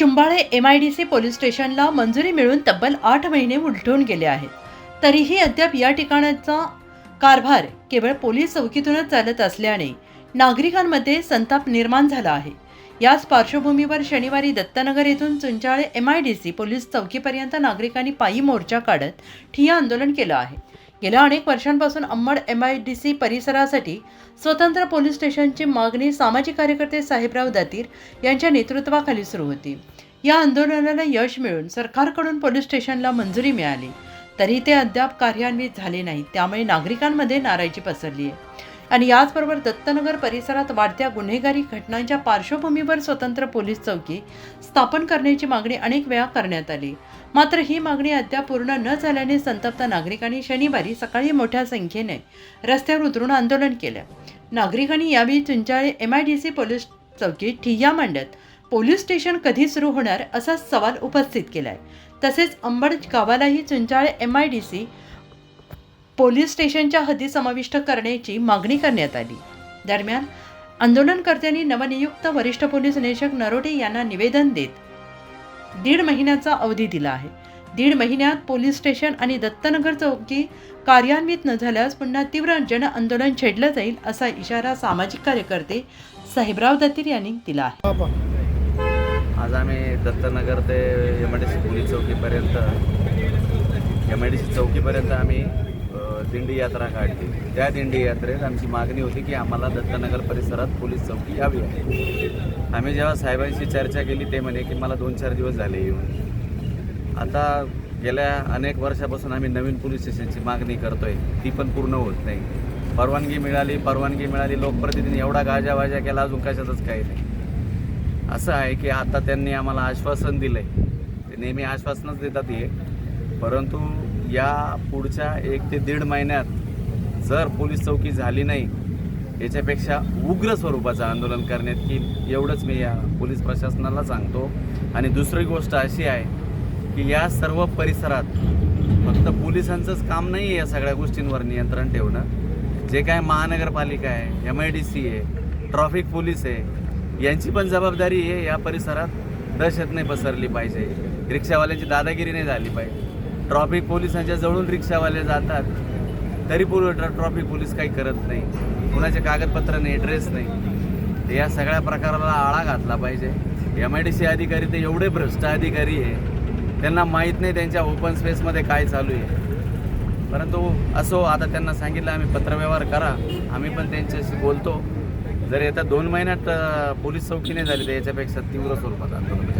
Chumbale M I D C police स्टेशनला मंजुरी मिळून तब्बल आठ महिने उलटून गेले आहेत. तरीही अद्याप या ठिकाणाचा कारभार केवळ पोलीस चौकीतूनच चालत असल्याने नागरिकांमध्ये संताप निर्माण झाला आहे. याच पार्श्वभूमीवर शनिवारी दत्तनगर येथून Chunchale M I D C police चौकीपर्यंत नागरिकांनी पायी मोर्चा काढत ठिय्या आंदोलन केलं आहे. गेल्या अनेक वर्षांपासून Ambad M I D C परिसरासाठी स्वतंत्र पोलीस स्टेशनची मागणी सामाजिक कार्यकर्ते साहेबराव दातीर यांच्या नेतृत्वाखाली सुरू होती. या आंदोलनाला यश मिळून सरकारकडून पोलीस स्टेशनला मंजुरी मिळाली. तरी ते अद्याप कार्यान्वित झाले नाही त्यामुळे नागरिकांमध्ये नाराजी पसरली आहे. आणि याचबरोबर दत्तनगर परिसरात वाढत्या गुन्हेगारी घटनांच्या पार्श्वभूमीवर स्वतंत्र पोलीस चौकी स्थापन करण्याची मागणी अनेक वेळा करण्यात आली. मात्र ही मागणी अद्याप पूर्ण न झाल्याने संतप्त नागरिकांनी शनिवारी सकाळी मोठ्या संख्येने रस्त्यावर उतरून आंदोलन केलं. नागरिकांनी यावेळी Chinchale M I D C police चौकी ठिय्या मांडत पोलीस स्टेशन कधी सुरू होणार? असा सवाल उपस्थित केलाय. तसेच Ambad गावालाही Chunchale M I D C police स्टेशनच्या हद्दी समाविष्ट करण्याची मागणी करण्यात आली. दरम्यान आंदोलनकर्त्यांनी नवनियुक्त वरिष्ठ पोलीस निरीक्षक नरोटे यांना निवेदन देत दीड महिन्याचा अवधी दिला आहे. दीड महिन्यात पोलीस स्टेशन आणि दत्तनगर चौकी कार्यान्वित न झाल्यास पुन्हा तीव्र जन आंदोलन छेडलं जाईल असा इशारा सामाजिक कार्यकर्ते साहेबराव दत्तीर यांनी दिला आहे. आज आम्ही दत्तनगर ते M I D C police चौकीपर्यंत M I D C चौकीपर्यंत आम्ही दिंडी यात्रा काढली. त्या दिंडी यात्रेत आमची मागणी होती की आम्हाला दत्तनगर परिसरात पोलीस चौकी यावी आहे. आम्ही जेव्हा साहेबांशी चर्चा केली ते म्हणे की मला दोन चार दिवस झाले येऊन. आता गेल्या अनेक वर्षापासून आम्ही नवीन पोलीस स्टेशनची मागणी करतोय. ती पण पूर्ण होत नाही. परवानगी मिळाली परवानगी मिळाली लोकप्रतिनिधी एवढा गाजावाजा केला अजून कशातच काही नाही. असं आहे की आता त्यांनी आम्हाला आश्वासन दिलंय. ते नेहमी आश्वासनच देतात हे. परंतु या पुढच्या एक ते दीड महिन्यात जर पोलीस चौकी झाली नाही याच्यापेक्षा उग्र स्वरूपाचं आंदोलन करण्यात येईल एवढंच मी या पोलीस प्रशासनाला सांगतो. आणि दुसरी गोष्ट अशी आहे की या सर्व परिसरात फक्त पोलिसांचंच काम नाही आहे या सगळ्या गोष्टींवर नियंत्रण ठेवणं. जे काय महानगरपालिका आहे एम आय डी सी आहे ट्रॉफिक पोलीस आहे यांची पण जबाबदारी आहे या परिसरात दहशत नाही पसरली पाहिजे. रिक्षावाल्यांची दादागिरी नाही झाली पाहिजे. ट्रॉफिक पोलिसांच्या जवळून रिक्षावाले जातात. तरी पूर्व ट्रॉफिक पोलीस काही करत नाही. कुणाचे कागदपत्र नाही ड्रेस नाही. या सगळ्या प्रकाराला आळा घातला पाहिजे. एम आय डी सी अधिकारी ते एवढे भ्रष्ट अधिकारी आहे. त्यांना माहीत नाही त्यांच्या ओपन स्पेसमध्ये काय चालू आहे. परंतु असो आता त्यांना सांगितलं आम्ही पत्रव्यवहार करा. आम्ही पण त्यांच्याशी बोलतो. जर येत्या दोन महिन्यात पोलीस चौकी नाही झाली तर याच्यापेक्षा तीव्र स्वरूपात आंदोलन